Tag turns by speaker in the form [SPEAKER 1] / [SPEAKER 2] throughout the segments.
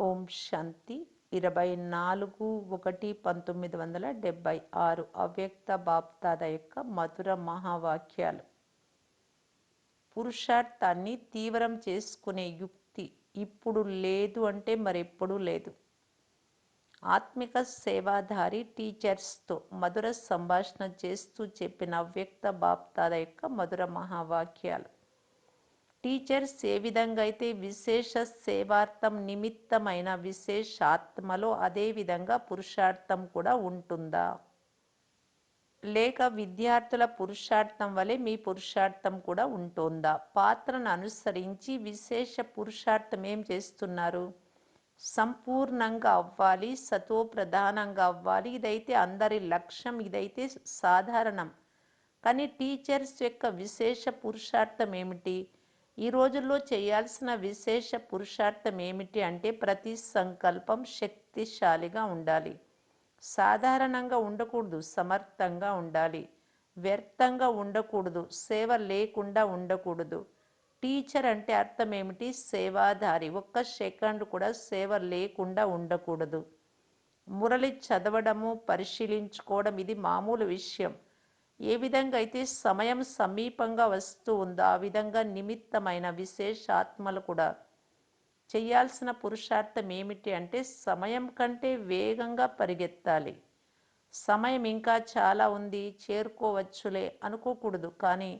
[SPEAKER 1] ఓం శాంతి. ఇరవై నాలుగు ఒకటి పంతొమ్మిది వందల డెబ్భై ఆరు అవ్యక్త బాప్దాద యొక్క మధుర మహావాక్యాలు. పురుషార్థాన్ని తీవ్రం చేసుకునే యుక్తి ఇప్పుడు లేదు అంటే మరెప్పుడూ లేదు. ఆత్మిక సేవాధారి టీచర్స్తో మధుర సంభాషణ చేస్తూ చెప్పిన అవ్యక్త బాప్దాద యొక్క మధుర మహావాక్యాలు. టీచర్స్ ఏ విధంగా అయితే విశేష సేవార్థం నిమిత్తమైన విశేషాత్మలో అదే విధంగా పురుషార్థం కూడా ఉంటుందా? లేక విద్యార్థుల పురుషార్థం వలె మీ పురుషార్థం కూడా ఉంటుందా? పాత్రను అనుసరించి విశేష పురుషార్థం ఏం చేస్తున్నారు? సంపూర్ణంగా అవ్వాలి సతో ప్రధానంగా అవ్వాలి ఇదైతే అందరి లక్ష్యం ఇదైతే సాధారణం. కానీ టీచర్స్ యొక్క విశేష పురుషార్థం ఏమిటి? ఈ రోజుల్లో చేయాల్సిన విశేష పురుషార్థం ఏమిటి అంటే ప్రతి సంకల్పం శక్తిశాలిగా ఉండాలి. సాధారణంగా ఉండకూడదు సమర్థంగా ఉండాలి. వ్యర్థంగా ఉండకూడదు సేవ లేకుండా ఉండకూడదు. టీచర్ అంటే అర్థం ఏమిటి? సేవాధారి. ఒక్క సెకండ్ కూడా సేవ లేకుండా ఉండకూడదు. మురళి చదవడము పరిశీలించుకోవడం ఇది మామూలు విషయం. ఏ విధంగా అయితే సమయం సమీపంగా వస్తూ ఉందో ఆ విధంగా నిమిత్తమైన విశేషాత్మలు కూడా చేయాల్సిన పురుషార్థం ఏమిటి అంటే సమయం కంటే వేగంగా పరిగెత్తాలి. సమయం ఇంకా చాలా ఉంది చేరుకోవచ్చులే అనుకోకూడదు. కానీ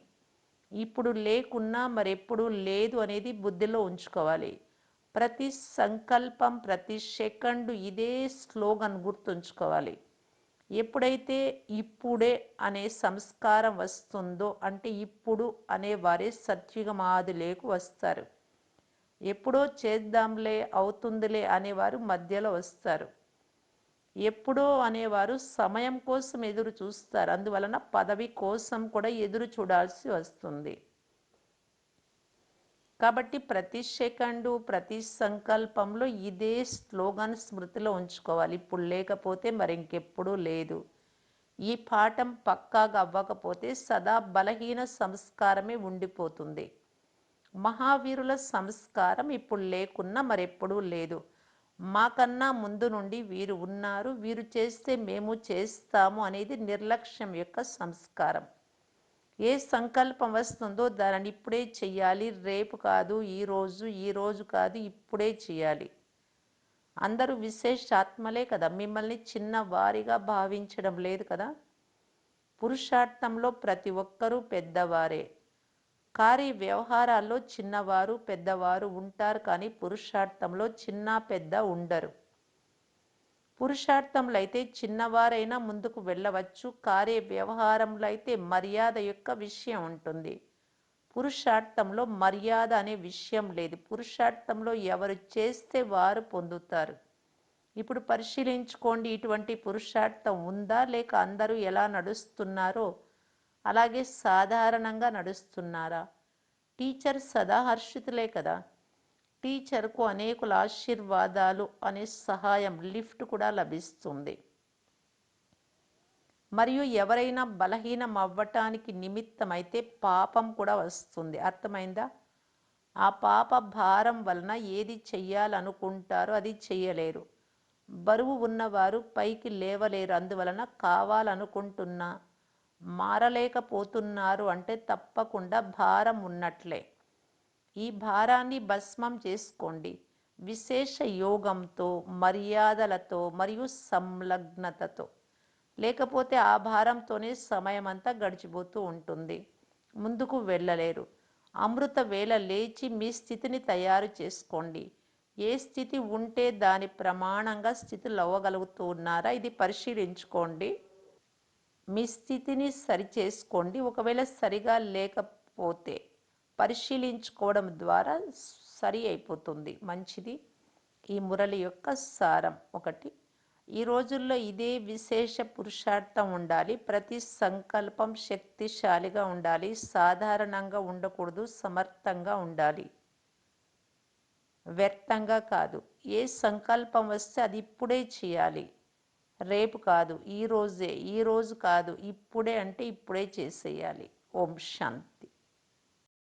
[SPEAKER 1] ఇప్పుడు లేకున్నా మరెప్పుడు లేదు అనేది బుద్ధిలో ఉంచుకోవాలి. ప్రతి సంకల్పం ప్రతి సెకండు ఇదే స్లోగన్ గుర్తుంచుకోవాలి. ఎప్పుడైతే ఇప్పుడే అనే సంస్కారం వస్తుందో అంటే ఇప్పుడు అనే వారే సత్యుగమాదిలేకు వస్తారు. ఎప్పుడో చేద్దాంలే అవుతుందిలే అనేవారు మధ్యలో వస్తారు. ఎప్పుడో అనేవారు సమయం కోసం ఎదురు చూస్తారు. అందువలన పదవి కోసం కూడా ఎదురు చూడాల్సి వస్తుంది. కాబట్టి ప్రతి సెకండు ప్రతి సంకల్పంలో ఇదే స్లోగన్ స్మృతిలో ఉంచుకోవాలి. ఇప్పుడు లేకపోతే మరి ఇంకెప్పుడూ లేదు. ఈ పాఠం పక్కాగా అవ్వకపోతే సదా బలహీన సంస్కారమే ఉండిపోతుంది. మహావీరుల సంస్కారం ఇప్పుడు లేకున్నా మరెప్పుడూ లేదు. మాకన్నా ముందు నుండి వీరు ఉన్నారు. వీరు చేస్తే మేము చేస్తాము అనేది నిర్లక్ష్యం యొక్క సంస్కారం. ఏ సంకల్పం వస్తుందో దానిని ఇప్పుడే చెయ్యాలి. రేపు కాదు ఈరోజు ఈరోజు కాదు ఇప్పుడే చేయాలి అందరూ విశేషాత్మలే కదా. మిమ్మల్ని చిన్న వారిగా భావించడం లేదు కదా. పురుషార్థంలో ప్రతి ఒక్కరూ పెద్దవారే. కార్య వ్యవహారాల్లో చిన్నవారు పెద్దవారు ఉంటారు కానీ పురుషార్థంలో చిన్న పెద్ద ఉండరు. పురుషార్థంలో అయితే చిన్నవారైనా ముందుకు వెళ్ళవచ్చు. కార్య వ్యవహారంలో అయితే మర్యాద యొక్క విషయం ఉంటుంది. పురుషార్థంలో మర్యాద అనే విషయం లేదు. పురుషార్థంలో ఎవరు చేస్తే వారు పొందుతారు. ఇప్పుడు పరిశీలించుకోండి. ఇటువంటి పురుషార్థం ఉందా? లేక అందరూ ఎలా నడుస్తున్నారో? అలాగే సాధారణంగా నడుస్తున్నారా? టీచర్ సదా హర్షితులే కదా. టీచర్కు అనేకుల ఆశీర్వాదాలు అనే సహాయం లిఫ్ట్ కూడా లభిస్తుంది. మరియు ఎవరైనా బలహీనం అవ్వటానికి నిమిత్తమైతే పాపం కూడా వస్తుంది. అర్థమైందా? ఆ పాప భారం వలన ఏది చెయ్యాలనుకుంటారో అది చెయ్యలేరు. బరువు ఉన్నవారు పైకి లేవలేరు. అందువలన కావాలనుకుంటున్నా మారలేకపోతున్నారు అంటే తప్పకుండా భారం ఉన్నట్లే. ఈ భారాన్ని భస్మం చేసుకోండి. విశేష యోగంతో మర్యాదలతో మరియు సంలగ్నతతో. లేకపోతే ఆ భారంతోనే సమయం అంతా గడిచిపోతూ ఉంటుంది. ముందుకు వెళ్ళలేరు. అమృత వేళ లేచి మీ స్థితిని తయారు చేసుకోండి. ఏ స్థితి ఉంటే దాని ప్రమాణంగా స్థితులు అవ్వగలుగుతున్నారా ఇది పరిశీలించుకోండి. మీ స్థితిని సరిచేసుకోండి. ఒకవేళ సరిగా లేకపోతే పరిశీలించుకోవడం ద్వారా సరి అయిపోతుంది. మంచిది. ఈ మురళి యొక్క సారం ఒకటి. ఈ రోజుల్లో ఇదే విశేష పురుషార్థం ఉండాలి. ప్రతి సంకల్పం శక్తిశాలిగా ఉండాలి. సాధారణంగా ఉండకూడదు. సమర్థంగా ఉండాలి. వ్యర్థంగా కాదు. ఏ సంకల్పం వస్తే అది ఇప్పుడే చేయాలి. రేపు కాదు. ఈ రోజే. ఈ రోజు కాదు. ఇప్పుడే అంటే ఇప్పుడే చేసేయాలి. ఓం శాంతి.